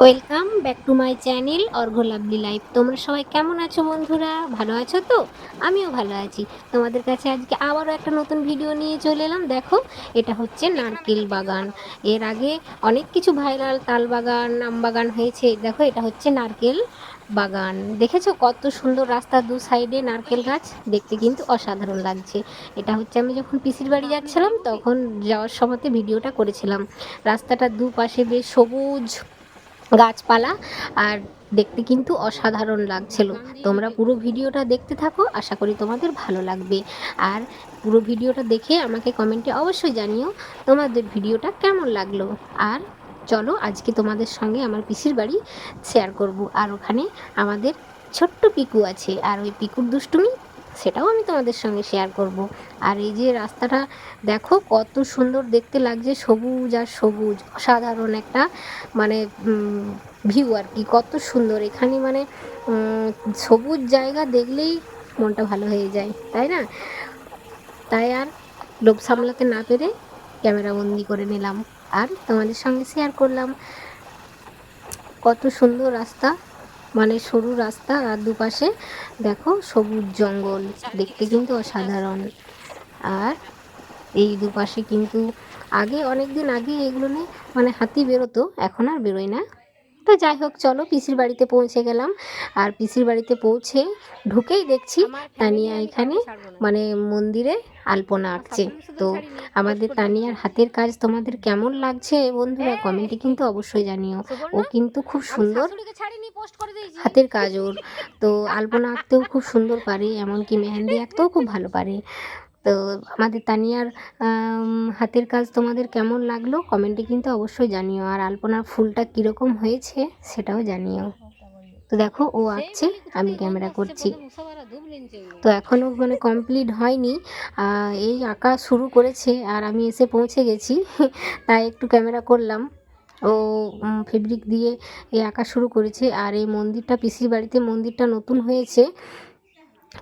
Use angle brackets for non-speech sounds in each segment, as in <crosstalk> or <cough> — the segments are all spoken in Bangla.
Welcome back to my channel Argha lovely life তোমরা সবাই কেমন আছো বন্ধুরা? ভালো আছো তো? আমিও ভালো আছি। তোমাদের কাছে আজকে আবারও একটা নতুন ভিডিও নিয়ে চলে এলাম। দেখো, এটা হচ্ছে নারকেল বাগান। এর আগে অনেক কিছু ভাইরাল তাল বাগান আম বাগান হয়েছে। দেখো, এটা হচ্ছে নারকেল বাগান। দেখেছ কত সুন্দর রাস্তার দু সাইডে নারকেল গাছ? দেখতে কিন্তু অসাধারণ লাগছে। এটা হচ্ছে আমি যখন পিসির বাড়ি যাচ্ছিলাম, তখন যাওয়ার সময়তে ভিডিওটা করেছিলাম। রাস্তাটার দুপাশে বেশ সবুজ গাছপালা, আর দেখতে কিন্তু অসাধারণ লাগছিল। তোমরা পুরো ভিডিওটা দেখতে থাকো, আশা করি তোমাদের ভালো লাগবে। আর পুরো ভিডিওটা দেখে আমাকে কমেন্টে অবশ্যই জানিও তোমাদের ভিডিওটা কেমন লাগল। আর চলো আজকে তোমাদের সঙ্গে আমার পিসির বাড়ি শেয়ার করব। আর ওখানে আমাদের ছোট্ট পিকু আছে, আর ওই পিকুর দুষ্টুমি সেটাও আমি তোমাদের সঙ্গে শেয়ার করব। আর এই যে রাস্তাটা, দেখো কত সুন্দর দেখতে লাগছে, সবুজ আর সবুজ, অসাধারণ একটা মানে ভিউ আর কি, কত সুন্দর। এখানে মানে সবুজ জায়গা দেখলেই মনটা ভালো হয়ে যায়, তাই না? তাই আর লোভ সামলাতে না পেরে ক্যামেরা বন্দি করে নিলাম। আর তোমাদের সঙ্গে শেয়ার করলাম। কত সুন্দর রাস্তা মানে সরু রাস্তা আর দুপাশে দেখো সবুজ জঙ্গল। দেখতে কিন্তু অসাধারণ। আর এই দুপাশে কিন্তু আগে অনেকদিন আগে এগুলো নিয়ে মানে হাতি বেরোতো, এখন আর বেরোয় না। তো যাই হোক চলো পিসির বাড়িতে পৌঁছে গেলাম। আর পিসির বাড়িতে পৌঁছে ঢুকেই দেখছি তানিয়া এখানে মানে মন্দিরে আলপনা আঁকছে। তো আমাদের তানিয়ার হাতের কাজ তোমাদের কেমন লাগছে বন্ধুরা কমেন্টে কিন্তু অবশ্যই জানিও। ও কিন্তু খুব সুন্দর হাতের কাজ ওর। তো আলপনা আঁকতেও খুব সুন্দর পারে এমনকি মেহেন্দি আঁকতেও খুব ভালো পারে। তো আমাদের তানিয়ার হাতের কাজ তোমাদের কেমন লাগল? কমেন্টে কিন্তু অবশ্যই জানিও। আর আলপনার ফুলটা কীরকম হয়েছে সেটাও জানিও। তো দেখো ও আঁকছে আমি ক্যামেরা করছি। তো এখনও মানে কমপ্লিট হয়নি। এই আঁকা শুরু করেছে আর আমি এসে পৌঁছে গেছি। <laughs> তাই একটু ক্যামেরা করলাম। ও ফেব্রিক দিয়ে এই আঁকা শুরু করেছে। আর এই মন্দিরটা পিসির বাড়িতে মন্দিরটা নতুন হয়েছে।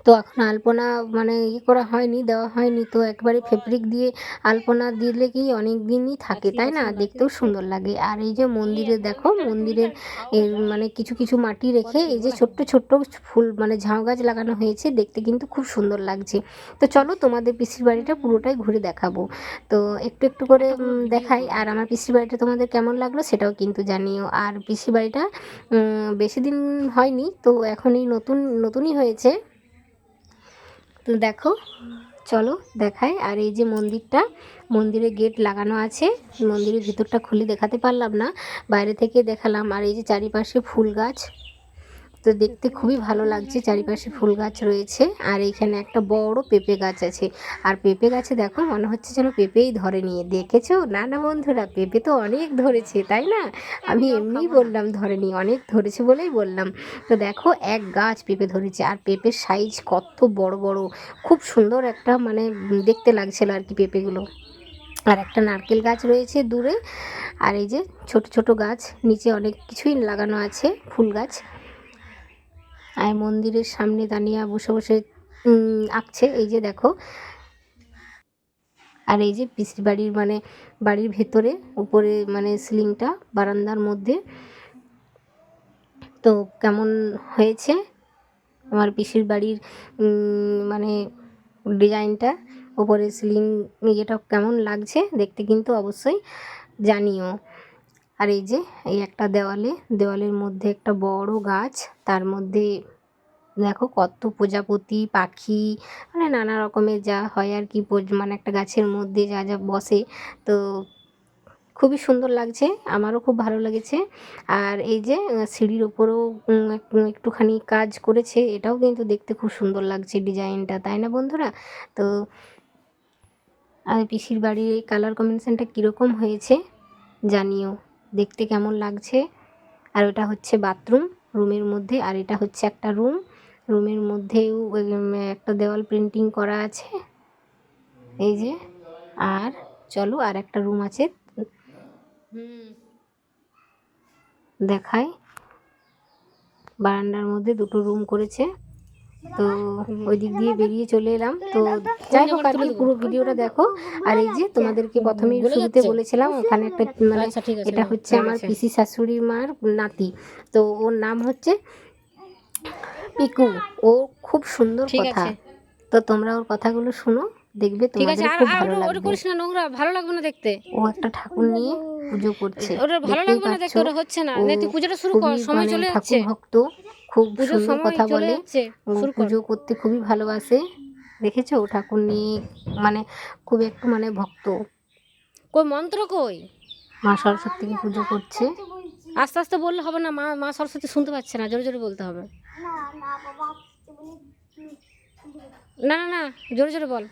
তো এখন আলপনা মানে ইয়ে করা হয়নি দেওয়া হয়নি। তো একবারে ফেব্রিক দিয়ে আলপনা দিলে কি অনেক দিনই থাকে তাই না? দেখতেও সুন্দর লাগে। আর এই যে মন্দিরে দেখো মন্দিরের মানে কিছু কিছু মাটি রেখে এই যে ছোট্ট ছোট্ট ফুল মানে ঝাউ গাছ লাগানো হয়েছে দেখতে কিন্তু খুব সুন্দর লাগছে। তো চলো তোমাদের পিসির বাড়িটা পুরোটাই ঘুরে দেখাবো। তো একটু একটু করে দেখাই। আর আমার পিসির বাড়িটা তোমাদের কেমন লাগল সেটাও কিন্তু জানিও। আর পিসির বাড়িটা বেশি দিন হয়নি তো এখন এই নতুন নতুনই হয়েছে। তো দেখো, চলো দেখায় আর এই যে মন্দিরটা, মন্দিরে গেট লাগানো আছে। মন্দিরের ভিতরটা খুলে দেখাতে পারলাম না, বাইরে থেকে দেখালাম। আর এই যে চারিপাশে ফুল গাছ। তো দেখতে খুবই ভালো লাগছে চারিপাশে ফুল গাছ রয়েছে আর এইখানে একটা বড় পেঁপে গাছ আছে। আর পেঁপে গাছে দেখো মনে হচ্ছে যেন পেঁপেই ধরে নিয়ে। দেখেছ? না না বন্ধুরা পেঁপে তো অনেক ধরেছে তাই না? আমি এমনিই বললাম ধরেনি অনেক ধরেছে বলেই বললাম। তো দেখো এক গাছ পেঁপে ধরেছে আর পেঁপের সাইজ কত বড় বড়। খুব সুন্দর একটা মানে দেখতে লাগছিল আর কি পেঁপেগুলো। আর একটা নারকেল গাছ রয়েছে দূরে। আর এই যে ছোট ছোট গাছ নিচে অনেক কিছুই লাগানো আছে ফুল গাছ। আর মন্দিরের সামনে দাঁড়িয়ে বসে বসে আঁকছে। এই যে দেখো। আর এই যে পিসির বাড়ির মানে বাড়ির ভেতরে, উপরে মানে সিলিংটা বারান্দার মধ্যে। তো কেমন হয়েছে? আমার পিসির বাড়ির মানে ডিজাইনটা ওপরে সিলিং ইয়েটা কেমন লাগছে? দেখতে কিন্তু অবশ্যই জানিও। আর এই যে, এই একটা দেওয়ালে, দেওয়ালের মধ্যে একটা বড় গাছ, তার মধ্যে দেখো কত প্রজাপতি, পাখি মানে নানা রকমের যা হয় আর কি মানে একটা গাছের মধ্যে যা যা বসে। তো খুবই সুন্দর লাগছে, আমারও খুব ভালো লেগেছে। আর এই যে সিঁড়ির ওপরেও একটুখানি কাজ করেছে, এটাও কিন্তু দেখতে খুব সুন্দর লাগছে ডিজাইনটা, তাই না বন্ধুরা? তো আর পিসির বাড়ির এই কালার কম্বিনেশনটা কীরকম হয়েছে জানিও। দেখতে কেমন লাগছে? আর ওটা হচ্ছে বাথরুম, রুমের মধ্যে, আর এটা হচ্ছে একটা রুম। রুমের মধ্যেও একটা দেওয়াল প্রিন্টিং করা আছে। এই যে, আর চলো আর একটা রুম আছে। দেখাই। বারান্দার মধ্যে দুটো রুম করেছে। তো ওই দিক দিয়ে বেরিয়ে চলে এলাম। তো যাই হোক আর কি পুরো ভিডিওটা দেখো। আর এই যে তোমাদেরকে প্রথমেই শুরুতে বলেছিলাম ওখানে একটা মানে আচ্ছা এটা হচ্ছে আমার পিসি শাশুড়ি মার নাতি। তো ওর নাম হচ্ছে পিকু। ও খুব সুন্দর কথা। তো তোমরা ওর কথাগুলো শুনো দেখবে ঠিক আছে। তোমাদের আর খুব আর ভালো ওটা করিস না নোংরা ভালো লাগবে না দেখতে। ও একটা ঠাকুর নিয়ে পুজো করছে। ওটা ভালো লাগবে না দেখতে ওটা হচ্ছে না। নে, তুই পুজোটা শুরু কর সময় মানে চলে ঠাকুর যাচ্ছে। ভক্ত খুব পুজোর সুন্দর কথা বলে পুজো করতে খুবই ভালোবাসে। দেখেছ? ও ঠাকুর নিয়ে মানে খুব একটু মানে ভক্ত। কই মন্ত্র কই? মা সরস্বতীকে পুজো করছে। আস্তে আস্তে বললে হবে না মা মা সরস্বতী শুনতে পাচ্ছে না জোরে জোরে বলতে হবে। না না না জোরে জোরে বল।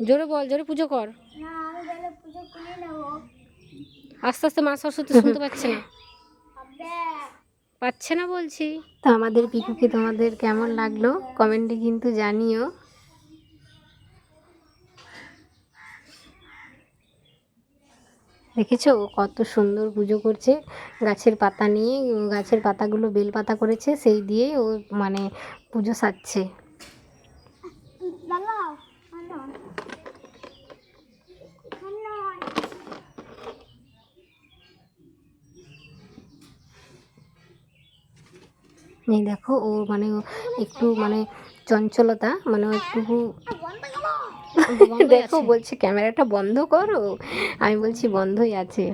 জোরে বল জোরে পুজো কর। আস্তে আস্তে মা সরস্বতী শুনতে পাচ্ছে না। <laughs> পাচ্ছে না বলছি। তো আমাদের পিকুকে তোমাদের কেমন লাগল? কমেন্টে কিন্তু জানিও। দেখেছ? ও কত সুন্দর পুজো করছে। গাছের পাতা নিয়ে গাছের পাতাগুলো বেল পাতা করেছে সেই দিয়ে ও মানে পুজো সারছে। এই দেখো ও মানে একটু মানে চঞ্চলতা মানে একটু দেখো বলছে ক্যামেরাটা বন্ধ করো? আমি বলছি বন্ধই আছে।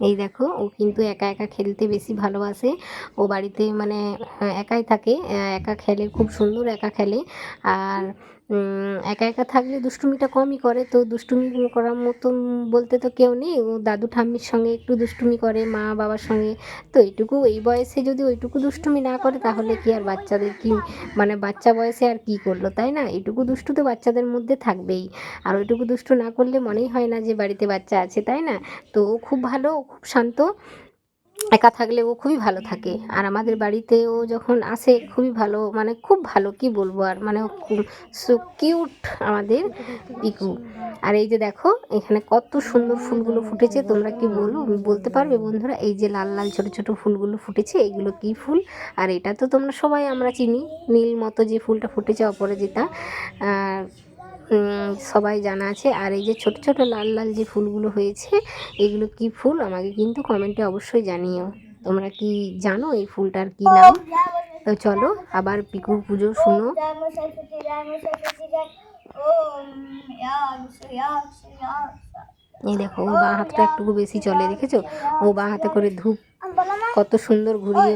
এই দেখো ও কিন্তু একা একা খেলতে বেশি ভালোবাসে। ও বাড়িতে মানে একাই থাকে একা খেলে খুব সুন্দর একা খেলে। আর একা একা থাকলে দুষ্টুমিটা কমই করে। তো দুষ্টুমি করার মতন বলতে তো কেউ নেই। ও দাদু ঠাম্মির সঙ্গে একটু দুষ্টুমি করে, মা বাবার সঙ্গে। তো এইটুকু, এই বয়সে যদি ওইটুকু দুষ্টুমি না করে, তাহলে কি আর বাচ্চাদের কি মানে বাচ্চা বয়সে আর কি করল, তাই না? এইটুকু দুষ্টু তো বাচ্চাদের মধ্যে থাকবেই। আর ওইটুকু দুষ্টু না করলে মনেই হয় না যে বাড়িতে বাচ্চা আছে, তাই না? তো ও খুব ভালো খুব শান্ত। একা থাকলে ও খুবই ভালো থাকে। আর আমাদের বাড়িতে ও যখন আসে, খুবই ভালো মানে খুব ভালো, কি বলব আর মানে সো কিউট আমাদের পিকু। আর এই যে দেখো, এখানে কত সুন্দর ফুলগুলো ফুটেছে, তোমরা কি বলো? বলতে পারবে বন্ধুরা, এই যে লাল লাল ছোট ছোট ফুলগুলো ফুটেছে এইগুলো কি ফুল? আর এটা তো তোমরা সবাই আমরা চিনি, নীল মতো যে ফুলটা ফুটেছে, অপরাজিতা। আর সবাই জানা আছে। আর এই যে ছোট ছোট লাল লাল যে ফুলগুলো হয়েছে, এগুলো কি ফুল? আমাকে কিন্তু কমেন্টে অবশ্যই জানিও। তোমরা কি জানো এই ফুলটার কি নাম? তো চলো, আবার পিকুর পুজো শুনো। এই দেখো ও বাঁ হাতটা একটু বেশি চলে, দেখেছ? ও বাঁ হাতে করে ধূপ কত সুন্দর ঘুরিয়ে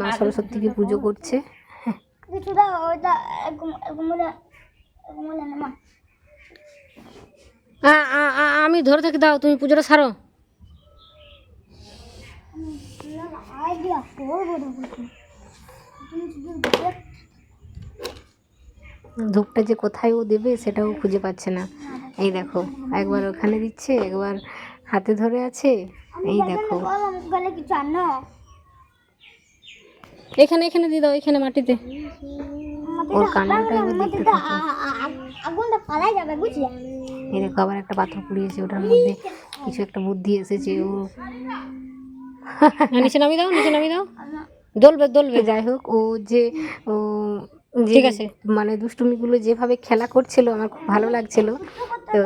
মা সরস্বতীকে পুজো করছে। আমি ধরে থাকি, দাও, তুমি পুজোটা সারো। ধূপটা যে কোথায় ও দেবে, সেটাও খুঁজে পাচ্ছে না। এই দেখো, একবার ওখানে দিচ্ছে, একবার হাতে ধরে আছে। এই দেখো। এখানে এখানে দিয়ে দাও এখানে মাটিতে। ওর কান্নাটা একবার দেখতে থাকো আগুনটা পালাই যাবে বুঝলে? এই দেখো আবার একটা পাথর পুড়িয়েছে ওটার মধ্যে কিছু একটা বুদ্ধি এসেছে ও। নিচে নামিয়ে দাও নিচে নামিয়ে দাও। দলবে দলবে। যাই হোক ও যে ও ঠিক আছে। মানে দুষ্টুমিগুলো যেভাবে খেলা করছিল আমার খুব ভালো লাগছিল। তো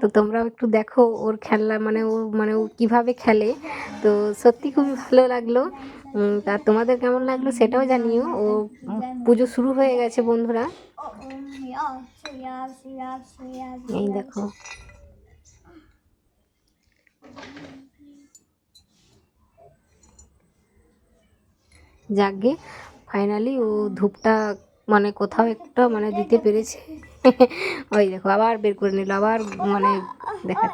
তো তোমরাও একটু দেখো ওর খেলা মানে ও মানে ও কীভাবে খেলে। তো সত্যি খুবই ভালো লাগল। তা তোমাদের কেমন লাগল সেটাও জানিও। ও পুজো শুরু হয়ে গেছে বন্ধুরা। এই দেখো। যাকগে ফাইনালি ও ধূপটা মানে কোথাও একটা মানে দিতে পেরেছে। ওই দেখো, আবার বের করে নিল, আবার মানে দেখা